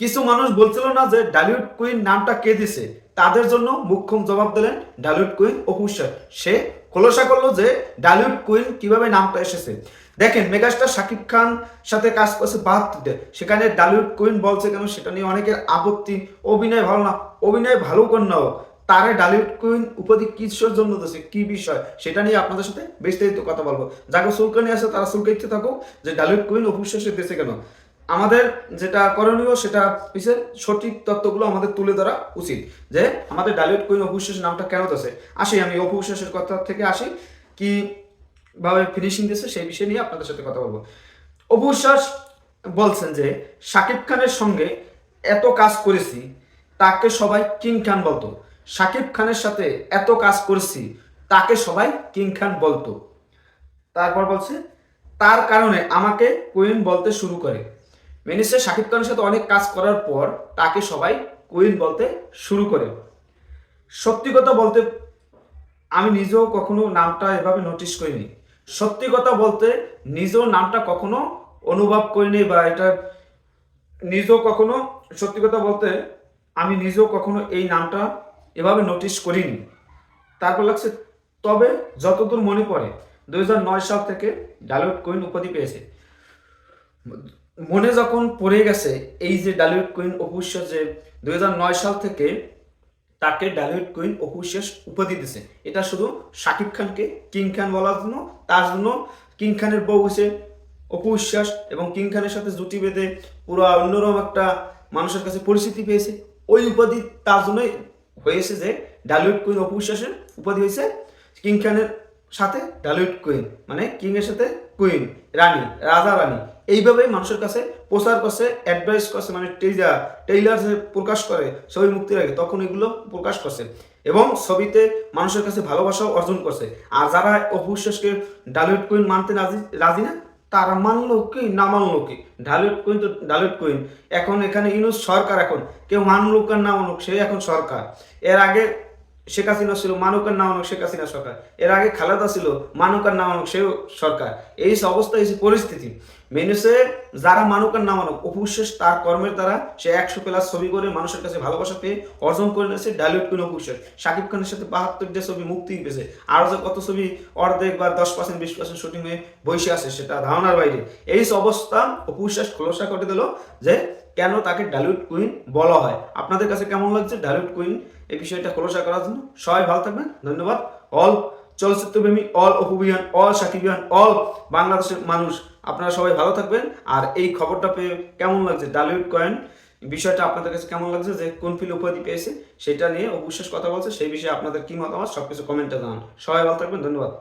কিছু মানুষ বলছিল না যে ডালিউড কুইন নামটা কে দিছে? তাদের জন্য মুখ্যম জবাব দিলেন ডালিউড কুইন অপুষ্যার সে খোলসা করল যে ডালিউড কুইন কীভাবে নামটা এসেছে। দেখেন, মেগাস্টার শাকিব খান সাথে কাজ করছে বাহাত্তরতে সেখানে ডালিউড কুইন বলছে কেন সেটা নিয়ে অনেকের আপত্তি। অভিনয় ভালো না। অভিনয় ভালো করে নাও। তারে ডালিউড কুইন উপাধি কিসের জন্য দিচ্ছে কি বিষয়? সেটা নিয়ে আপনাদের সাথে বিস্তারিত কথা বলব। যাকে চুলকানি আছে, তারা চুলকাইতে থাকুক যে ডালিউড কুইন অপুষ্যাসে দিয়েছে কেন? আমাদের যেটা করণীয়, সেটা পিছিয়ে সঠিক তত্ত্বগুলো আমাদের তুলে ধরা উচিত। যে আমাদের ডালিউড কুইন অপুশ্বাস নামটা কেন দিয়েছে আসি, আমি অপুশ্বাসের কথা থেকে আসি। কি ভাবে ফিনিশিং দিয়েছে, সেই বিষয় নিয়ে আপনাদের সাথে কথা বলব। অপুশ্বাস বলছেন যে শাকিব খানের সঙ্গে এত কাজ করেছি, তাকে সবাই কিং খান বলতো। শাকিব খানের সাথে এত কাজ করেছি, তাকে সবাই কিং খান বলতো। তারপর বলছে, তার কারণে আমাকে কুইন বলতে শুরু করে। মেনিসে শাকিব খানের সাথে অনেক কাজ করার পর তাকে সবাই কুইন বলতে শুরু করে। সত্যি কথা বলতে আমি নিজেও কখনো নামটা এভাবে নোটিশ করিনি। সত্যি কথা বলতে নিজেও নামটা কখনো অনুভব করিনি বা এটা নিজেও কখনো, সত্যি কথা বলতে আমি নিজেও কখনো এই নামটা এভাবে নোটিশ করিনি। তারপর লাগছে, তবে যতদূর মনে পড়ে দু হাজার নয় সাল থেকে ডালিউড কুইন উপাধি পেয়েছে। মনে যখন পড়ে গেছে, এই যে ডালিউড কুইন অপুষ্য যে দুই নয় সাল থেকে তাকে ডালিউড কুইন অপুশ্বাস উপাধি দিছে। এটা শুধু শাকিব খানকে, কিং খান বলার জন্য, তার জন্য কিং খানের বউ হয়েছে অপুশ্বাস এবং কিং খানের সাথে জুটি বেঁধে পুরো অন্যরকম একটা মানুষের কাছে পরিচিতি পেয়েছে। ওই উপাধি তার জন্যই হয়েছে যে ডালিউড কুইন অপুশ্বাসের উপাধি হয়েছে কিং খানের সাথে ডালিউড কুইন মানে কিং এর সাথে কুইন, রানী, রাজা রানী। এইভাবেই মানুষের কাছে প্রচার করছে অ্যাডভাইস করছে মানে টেইলার টেইলার যে প্রকাশ করে, ছবি মুক্তির আগে, তখন এগুলো প্রকাশ করছে। এবং ছবিতে মানুষের কাছে ভালোবাসাও অর্জন করছে। আর যারা অপুশ্বাসকে ডালিউড কুইন মানতে রাজি রাজি না, তারা মানলো কি, না মানলো কি? ডালিউড কুইন তো ডালিউড কুইন এখন এখানে ইউনুস সরকার এখন। কেউ মানলুক আর না মানুক সে এখন সরকার। এর আগে শেখ হাসিনা ছিল, মানুক আর না শেখ হাসিনা সরকার। এর আগে খালেদা ছিল, মানুক আর না মানুক সেও সরকার। এই অবস্থা, এই পরিস্থিতি। মেনুসে যারা মানুক আর না মানুক অপুশ্বাস তার কর্মের দ্বারা সে একশো প্লাস ছবি করে মানুষের কাছে ভালোবাসা পেয়ে অর্জন করে নিয়েছে ডালিউড কুইন অপুশ্বাস শাকিব খানের সাথে বাহাত্তর যে ছবি মুক্তি পেয়েছে, আরও যে কত ছবি অর্ধেক বা দশ পার্সেন্ট বিশ পার্সেন্ট শুটিং হয়ে বসে আছে, সেটা ধারণার বাইরে। এই অবস্থা অপুশ্বাস খোলসা করে দিল যে কেন তাকে ডালিউড কুইন বলা হয়? আপনাদের কাছে কেমন লাগছে ডালিউড কুইন এই বিষয়টা খোলসা করার জন্য। সবাই ভালো থাকবেন। ধন্যবাদ। অল চলচ্চিত্রপ্রেমী অল অপুবিয়ান অল সাকিবিয়ান অল বাংলাদেশের মানুষ, আপনারা সবাই ভালো থাকবেন। আর এই খবরটা পেয়ে কেমন লাগছে ডালিউড কয়েন বিষয়টা আপনাদের কাছে কেমন লাগছে? যে কোন ফিল উপাধি পেয়েছে, সেটা নিয়ে অবিশ্বাস কথা বলছে, সেই বিষয়ে আপনাদের কি মতামত? সবকিছু কমেন্টে জানান। সবাই ভালো থাকবেন। ধন্যবাদ।